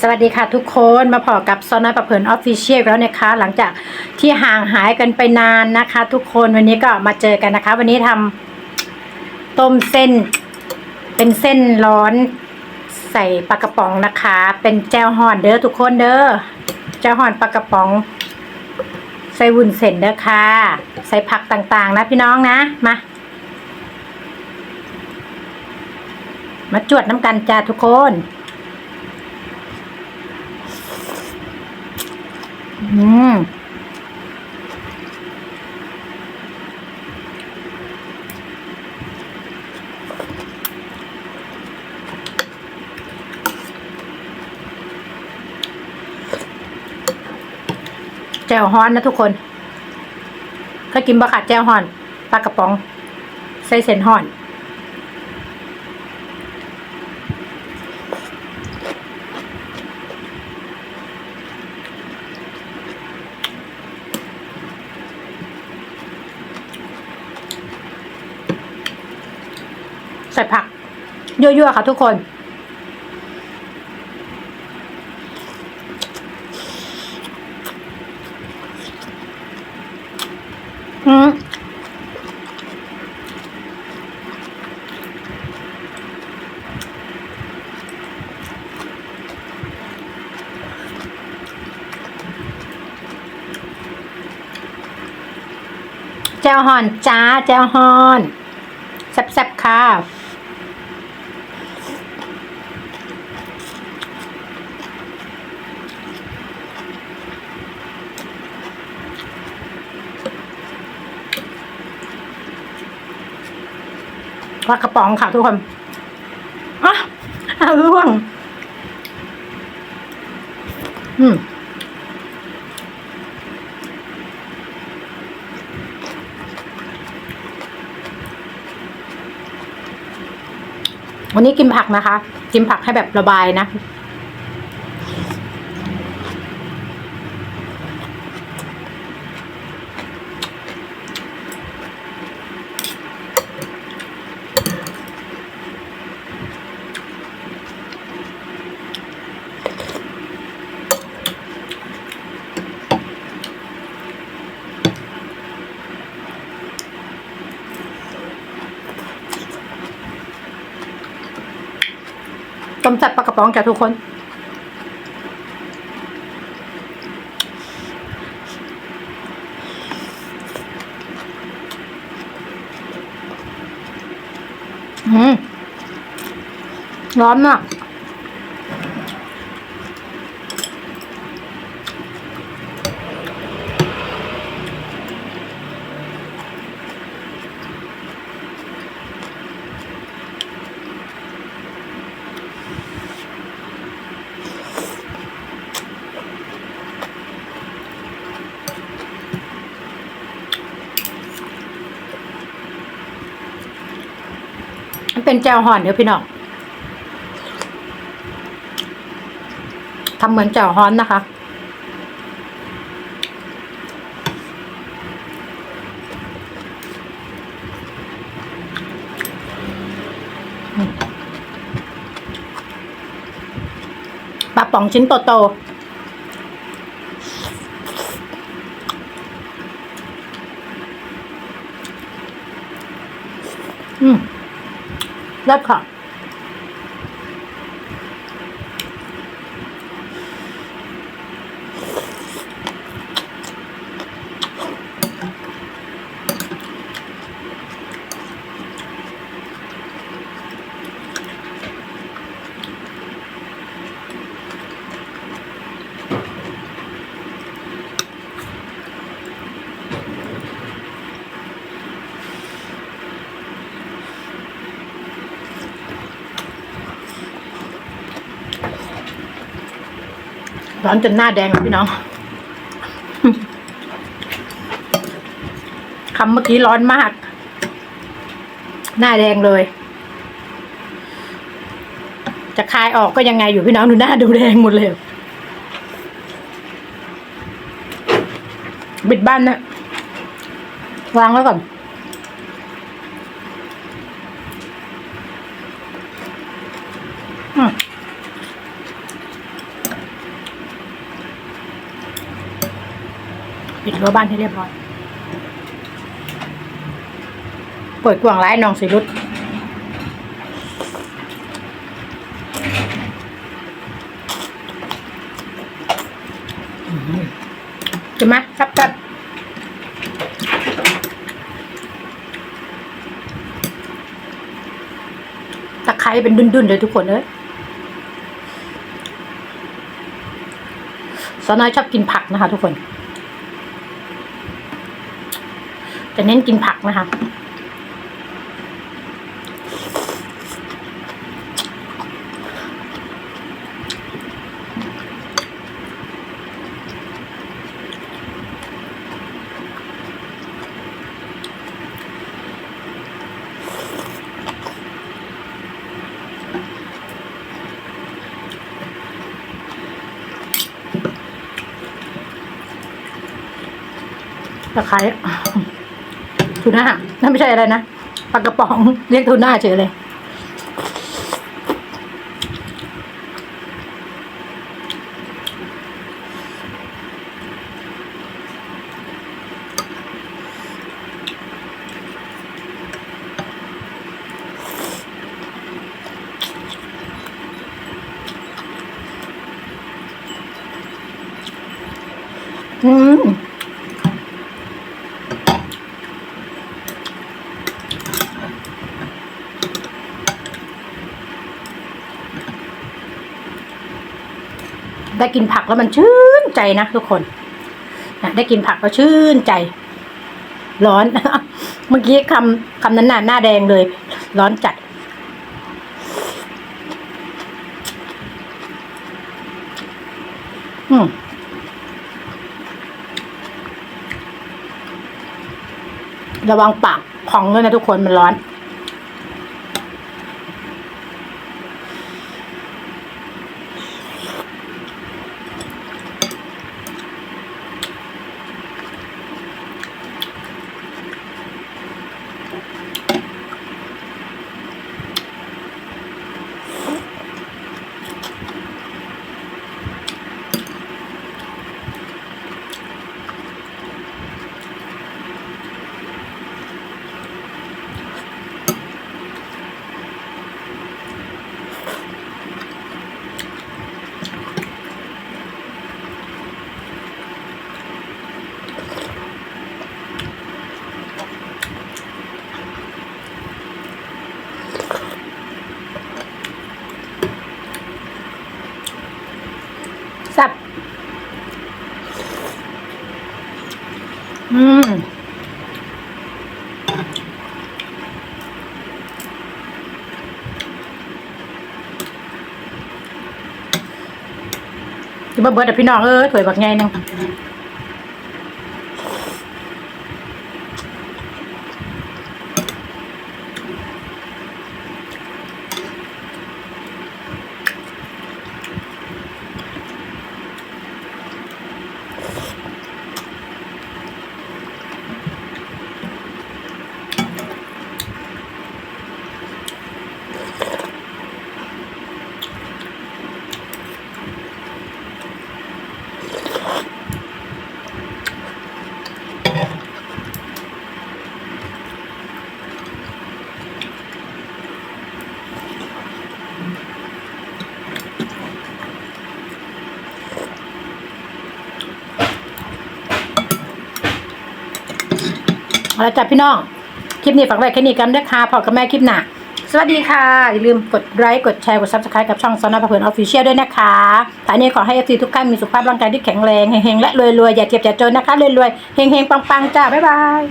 สวัสดีค่ะทุกคนมาพอกับซอน้อยประเพลินออฟฟิเชียลแล้วนะคะ หลังจากที่ห่างหายกันไปนานนะคะ ทุกคนวันนี้ก็มาเจอกันนะคะ วันนี้ทำต้มเส้น เป็นเส้นร้อนใส่ปลากระป๋องนะคะ เป็นแจ่วห่อนเด้อทุกคนเด้อแจ่วห่อนปลากระป๋อง ใส่วุ้นเส้นเด้อค่ะ ใส่ผักต่างๆ นะพี่น้องนะมามาจวดน้ำกันจ้าทุกคน อืมแจ่วฮ้อนนะทุกคน ถ้ากินบะขาดแจ่วฮ้อนปลากระป๋อง ใส่เส้นฮ้อน ใส่ผักยั่วๆค่ะทุกคน อืมแจ่วฮอนจ้าแจ่วฮอนแซ่บๆค่ะ ปลากระป๋องค่ะทุกคนอะอะร่วง อืมวันนี้กินผักนะคะ กินผักให้แบบระบายนะ ตำจัดปลากระป๋องแก่ทุกคน อืม ร้อนมาก เป็นแจวห่อนเดี๋ยวพี่น้องทำเหมือนแจวฮ้อนนะคะ ปลาป๋องชิ้นโตๆอืม เร้อนจนหน้าแดงเลยพี่น้องคำเมื่อกี้ร้อนมาก หน้าแดงเลย จะคลายออกก็ยังไงอยู่พี่น้องดูหน้าดูแดงหมดเลยบิดบ้านนะวางไว้ก่อน ปิดรั้วบ้านให้เรียบร้อย เปิดกว้างร้น้องสิรุดจะมาครับครับตะไคร้เป็นดุนๆเลยทุกคนเอ้ยสน้อยชอบกินผักนะคะทุกคน จะเน้นกินผักนะคะ ตะไคร้ ทูน่านั่นไม่ใช่อะไรนะปลากระป๋องเรียกทูน่าเฉยเลย อืม ได้กินผักแล้วมันชื่นใจนะทุกคนนะได้กินผักแล้วชื่นใจ ร้อน เมื่อกี้คำคำนั้นน่ะหน้าแดงเลย ร้อนจัด อืมระวังปากของด้วยนะทุกคนมันร้อน แซ่บอืมจะมาเบิดอะพี่น้องเออถวยบักไงนึง แล้วจ้ะพี่น้อง คลิปนี้ฝากไว้แค่นี้กันเด้อค่ะพอกับแม่คลิปหน้าสวัสดีค่ะ อย่าลืมกดไลค์กดแชร์กดซับสไครต์กับช่องซอนนาพะเพลินออฟฟิเชียลด้วยนะคะท้านี้ขอให้เอฟซีทุกท่านมีสุขภาพร่างกายที่แข็งแรงเฮงๆและรวยๆอย่าเจ็บอย่าจนนะคะรวยๆเฮงๆปังๆจ้าบ๊ายบาย